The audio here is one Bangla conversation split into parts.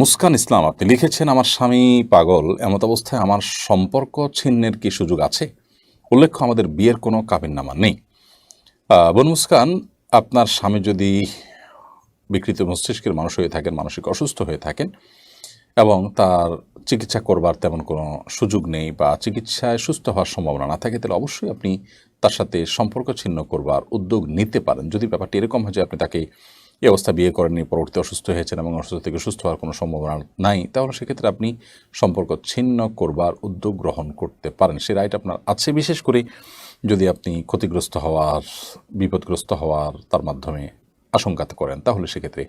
মুস্কান ইসলাম, আপনি লিখেছেন, আমার স্বামী পাগল, এমত অবস্থায় আমার সম্পর্ক ছিন্নের কি সুযোগ আছে? উল্লেখ্য, আমাদের বিয়ের কোনো কাবিননামা নেই। বোন মুস্কান, আপনার স্বামী যদি বিকৃত মস্তিষ্কের মানুষ হয়ে থাকেন, মানসিক অসুস্থ হয়ে থাকেন, এবং তার চিকিৎসা করবার তেমন কোনো সুযোগ নেই বা চিকিৎসায় সুস্থ হওয়ার সম্ভাবনা না থাকে, তাহলে অবশ্যই আপনি তার সাথে সম্পর্ক ছিন্ন করবার উদ্যোগ নিতে পারেন। যদি ব্যাপারটি এরকম হয় যে আপনি তাকে এই অবস্থা বিয়ে করেননি পরবর্তী অসুস্থ হয়েছেন এবং অসুস্থ থেকে সুস্থ হওয়ার কোনো সম্ভাবনা নাই, তাহলে সেক্ষেত্রে আপনি সম্পর্ক ছিন্ন করবার উদ্যোগ গ্রহণ করতে পারেন। সে রাইট আপনার আছে। বিশেষ করে যদি আপনি ক্ষতিগ্রস্ত হওয়ার, বিপদগ্রস্ত হওয়ার তার মাধ্যমে আশঙ্কা করেন, তাহলে সেক্ষেত্রে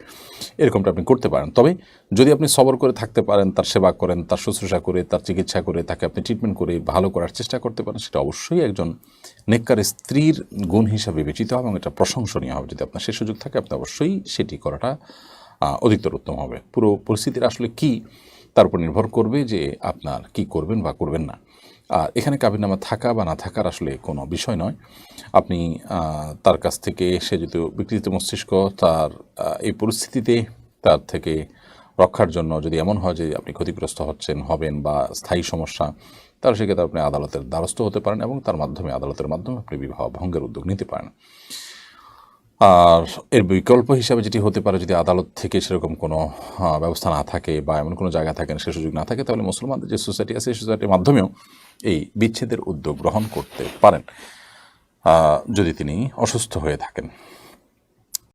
এরকমটা আপনি করতে পারেন। তবে যদি আপনি সবর করে থাকতে পারেন, তার সেবা করেন, তার শুশ্রূষা করে, তার চিকিৎসা করে, তাকে আপনি ট্রিটমেন্ট করে ভালো করার চেষ্টা করতে পারেন, সেটা অবশ্যই একজন নেককার স্ত্রীর গুণ হিসাবে বিবেচিত হবে এবং এটা প্রশংসনীয় হবে। যদি আপনার সে সুযোগ থাকে, আপনি অবশ্যই সেটি করাটা অধিকতর উত্তম হবে। পুরো পরিস্থিতির আসলে কি, তার উপর নির্ভর করবে যে আপনার কি করবেন বা করবেন না। এখানে কাবিননামা থাকা বা না থাকার আসলে কোনো বিষয় নয়। আপনি তার কাছ থেকে সে যেহেতু বিকৃত মস্তিষ্ক, তার এই পরিস্থিতিতে তার থেকে রক্ষার জন্য যদি এমন হয় যে আপনি ক্ষতিগ্রস্ত হচ্ছেন, হবেন বা স্থায়ী সমস্যা, তাহলে সেক্ষেত্রে আপনি আদালতের দ্বারস্থ হতে পারেন এবং তার মাধ্যমে আদালতের মাধ্যমে আপনি বিবাহ ভঙ্গের উদ্যোগ নিতে পারেন। আর এর বিকল্প হিসাবে যেটি হতে পারে, যদি আদালত থেকে সেরকম কোনো ব্যবস্থা না থাকে বা এমন কোনো জায়গা থাকে, সে সুযোগ না থাকে, তাহলে মুসলমানদের যে সোসাইটি আছে, সেই সোসাইটির মাধ্যমেও এই বিচ্ছেদের উদ্যোগ গ্রহণ করতে পারেন যদি তিনি অসুস্থ হয়ে থাকেন।